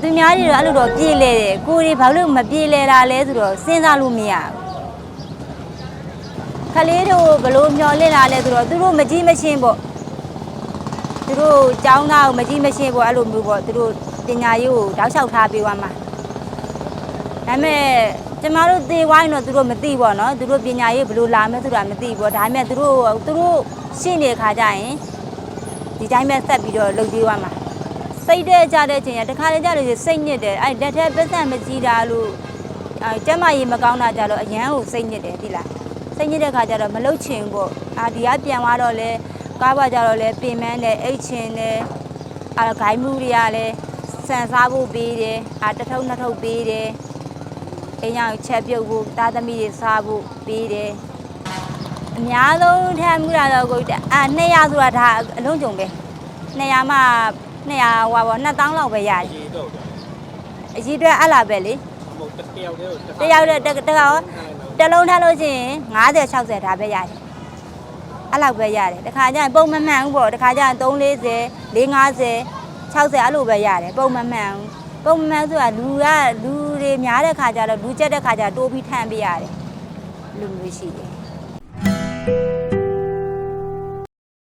သူများတွေတော့အဲ့လိုတော့ပြေးလဲတယ်ကိုတွေဘာလို့မပြေးလဲတာလဲဆိုတော့စဉ်းစားလို့မရဘူးခလေးတို့ဘလို့မျောလင့်လာလဲဆိုတော့သူတို့မကြီးမရှင်းပေါ့သူတို့ចောင်းသားကိုမကြီးမရှင်းပေါ့အဲ့လိုမျိုးပေါ့သူတို့ပညာရေးကိုတောက်လျှောက်ထားပေးသွားမှာဒါပေမဲ့ကျမတို့သေဝိုင်းတော့သူတို့မသိပေါ့နော်သူတို့ပညာရေးဘလို့လာမဲဆိုတာမသိပေါ့ဒါပေမဲ့သူတို့သူတို့ရှင်းနေတဲ့ခါကျရင်ဒီတိုင်းပဲဆက်ပြီးတော့လုပ်သေးသွားမှာ စိတ်တဲ့ကြတဲ့ချိန်ကတခါလေကြလို့ရှိရင်စိတ်ညစ်တယ်အဲ့လက်ထက်ပတ်စံမကြည့်တာလို့အဲကျမကြီးမကောင်းတာကြတော့အရန်ကိုစိတ်ညစ်တယ်ဒီလားစိတ်ညစ်တဲ့ခါကျတော့မလုတ်ချင်ဘူးပေါ့အာဒီကပြန်သွားတော့လဲကားပါကြတော့လဲပင်မန်းတယ်အိတ်ချင်တယ်အာဂိုင်းမှုတွေကလည်းဆန်စားဖို့ပေးတယ်အာတစ်ထုပ်နှစ်ထုပ်ပေးတယ်အိမ်ရောက်ချက်ပြုတ်ဖို့တားသမီးတွေစားဖို့ပေးတယ်အများဆုံးထမ်းမှုတာတော့ကိုကြီးအာ200ဆိုတာဒါအလုံးကြုံပဲ200မှ 200ဟွာပေါ့2000လောက်ပဲရတယ်ရေတော့တယ်အကြီးအတွက်အဲ့လာပဲလေမဟုတ်တယောက်တည်းတယောက်တည်းတစ်တစ်ခါရောတစ်လုံးထားလို့ရှိရင်50 60ဒါပဲရတယ်အဲ့လောက်ပဲရတယ်တစ်ခါကျရင်ပုံမမှန်ဘူးပေါ့တစ်ခါကျရင်340 450 60အဲ့လိုပဲရတယ်ပုံမမှန်ဘူးပုံမမှန်ဆိုတာလူကလူတွေများတဲ့ခါကျတော့လူကျက်တဲ့ခါကျတော့တိုးပြီးထမ်းပေးရတယ်လူမျိုးရှိတယ်